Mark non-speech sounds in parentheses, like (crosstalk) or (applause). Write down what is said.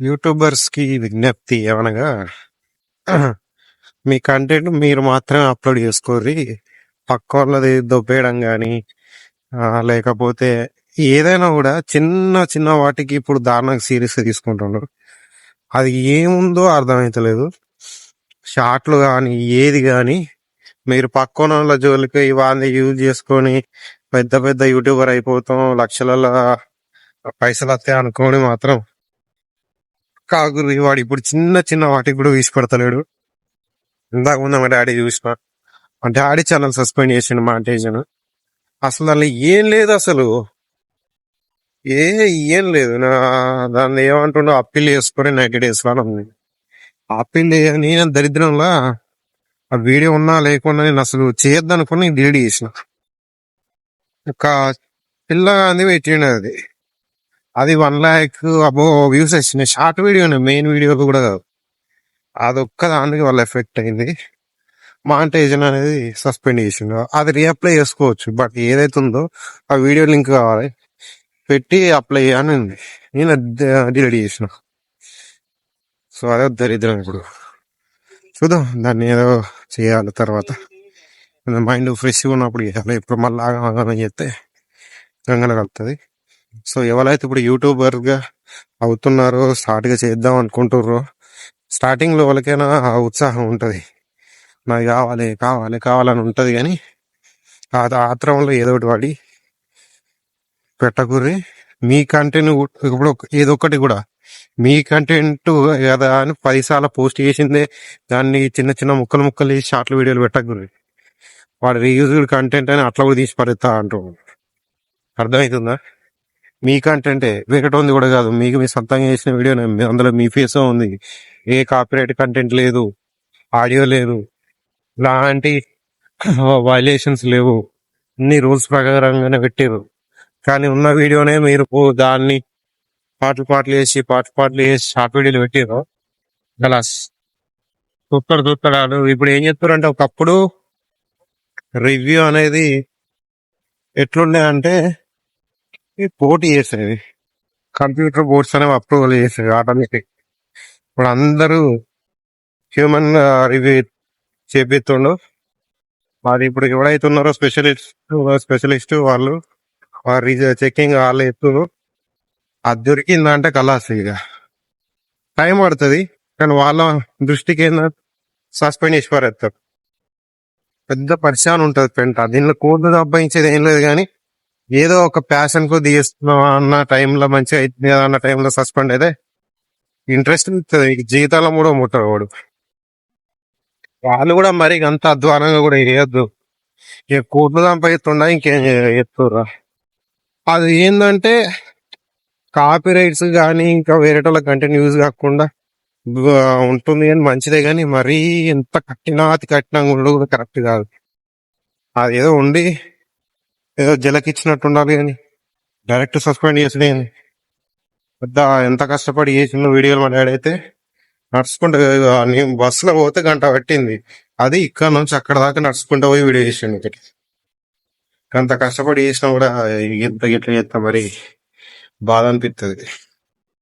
యూట్యూబర్స్కి విజ్ఞప్తి ఏమనగా మీ కంటెంట్ మీరు మాత్రమే అప్లోడ్ చేసుకోర్రి పక్క వాళ్ళది దొబ్బేయడం కానీ లేకపోతే ఏదైనా కూడా చిన్న చిన్న వాటికి ఇప్పుడు దారుణంగా సీరియస్గా తీసుకుంటున్నారు అది ఏముందో అర్థమైతలేదు. షార్ట్లు కానీ ఏది కానీ మీరు పక్కన వాళ్ళ జోలికి ఇవన్నీ యూజ్ చేసుకొని పెద్ద పెద్ద యూట్యూబర్ అయిపోతాం లక్షల పైసలు వస్తాయి అనుకోని మాత్రం కాకురు వాడు ఇప్పుడు చిన్న చిన్న వాటికి కూడా వీసి పెడతలేడు ఇందాక ముందు మా డాడీ చూసిన మా డాడీ ఛానల్ సస్పెండ్ చేసిండు మా అంటేజను అసలు దానిలో ఏం లేదు అసలు. ఏ ఏం లేదు. నా దాన్ని ఏమంటుండో అప్పీల్ చేసుకొని నైన్టీ డేస్లో ఉంది. అప్పీల్ నేను దరిద్రంలో ఆ వీడియో ఉన్నా లేకున్నా నేను అసలు చేయొద్దనుకుని డిలీట్ చేసిన. ఒక పిల్లగా అంది పెట్టిండు అది వన్ ల్యాక్ అబో వ్యూస్ వచ్చినాయి. షార్ట్ వీడియోనే మెయిన్ వీడియో కూడా కాదు. అదొక్క దానికి వాళ్ళ ఎఫెక్ట్ అయింది. మాంటేజన్ అనేది సస్పెండ్ చేసిండు. అది రీఅప్లై చేసుకోవచ్చు బట్ ఏదైతే ఉందో ఆ వీడియో లింక్ కావాలి. పెట్టి అప్లై అని ఉంది. నేను డిలీట్ చేసిన. సో అదే దరిద్రం ఇప్పుడు. చూద్దాం దాన్ని ఏదో చేయాలి తర్వాత. మైండ్ ఫ్రెష్గా ఉన్నప్పుడు చేయాలి. ఇప్పుడు మళ్ళీ ఆగమని చెప్తే గంగన కలుగుతుంది సో ఎవరైతే ఇప్పుడు యూట్యూబర్గా అవుతున్నారో స్టార్ట్గా చేద్దాం అనుకుంటుర్రో స్టార్టింగ్లో వాళ్ళకైనా ఆ ఉత్సాహం ఉంటుంది. నాకు కావాలి కావాలి కావాలని ఉంటుంది కానీ ఆ ఆత్రంలో ఏదో ఒకటి వాడి పెట్టకుర్రి మీ కంటెంట్ ఇప్పుడు ఏదో ఒకటి కూడా మీ కంటెంట్ కదా అని పదిసార్లు పోస్ట్ చేసిందే దాన్ని చిన్న చిన్న ముక్కలు ముక్కలు చేసి షార్ట్లు వీడియోలు పెట్టకుర్రి వాడు రీయూజ్డ్ కంటెంట్ అని అట్లా కూడా తీసి పడుతా అంటూ అర్థమవుతుందా మీ కంటెంటే ఉంది కూడా కాదు. మీకు మీ సొంతంగా చేసిన వీడియో అందులో మీ ఫేస్ ఉంది. ఏ కాపీరైట్ కంటెంట్ లేదు. ఆడియో లేదు. లాంటి (coughs) వైలేషన్స్ లేవు. అన్ని రూల్స్ ప్రకారంగానే పెట్టారు కానీ ఉన్న వీడియోనే మీరు దాన్ని పాటలు పాటలు వేసి పాటలు పాటలు వేసి షార్ట్ వీడియోలు పెట్టారు గలాస్ చూస్తాడు చూస్తాడు ఇప్పుడు ఏం చెప్తారంటే ఒకప్పుడు రివ్యూ అనేది ఎట్లుండే అంటే పోటీ చేసేది. కంప్యూటర్ బోర్డ్స్ అనేవి అప్రూవల్ చేసేది ఆటోమేటిక్. ఇప్పుడు అందరూ హ్యూమన్ రివ్యూ చేపిస్తుండు. మరి ఇప్పుడు ఎవరైతే ఉన్నారో స్పెషలిస్ట్ స్పెషలిస్ట్ వాళ్ళు వారి చెకింగ్ వాళ్ళు ఎత్తురు అది దొరికిందంటే కలాస్ ఇక. టైం పడుతుంది కానీ వాళ్ళ దృష్టికి ఏంటంటే సస్పెండ్ చేసి పారేస్తారు పెద్ద పరిశాన్ ఉంటుంది పెంట దీనిలో కోర్టు ఇచ్చేది ఏం లేదు కానీ ఏదో ఒక ప్యాషన్కు తీస్తున్నాం అన్న టైంలో మంచిగా అవుతుంది కదా అన్న టైంలో సస్పెండ్ అయితే ఇంట్రెస్ట్ ఇస్తుంది జీవితాల్లో కూడా ముట్టరు వాడు. వాళ్ళు కూడా మరి అంత అధ్వానంగా కూడా వేయద్దు ఇక కోట్లు సంపాదిస్తుండ ఇంకేం ఎత్తురా అది ఏంటంటే కాపీ రైట్స్ కానీ ఇంకా వేరేటోళ్ళ కంటెంట్ యూజ్ కాకుండా ఉంటుంది కానీ మంచిదే కానీ మరీ ఎంత కట్టినా అతి కట్టినా కూడా కరెక్ట్ కాదు. అది ఏదో ఉండి ఏదో జలకిచ్చినట్టు ఉండాలి కానీ డైరెక్ట్ సస్పెండ్ చేసినాయి పెద్ద ఎంత కష్టపడి చేసిన వీడియోలు మా డాడీ అయితే నడుచుకుంటూ నేను బస్సులో పోతే గంట పట్టింది. అది ఇక్కడ నుంచి అక్కడ దాకా నడుచుకుంటూ పోయి వీడియో చేసిండు ఒకటి అంత కష్టపడి చేసినా కూడా ఎంత గిట్ల చేస్తా మరి బాధ అనిపిస్తుంది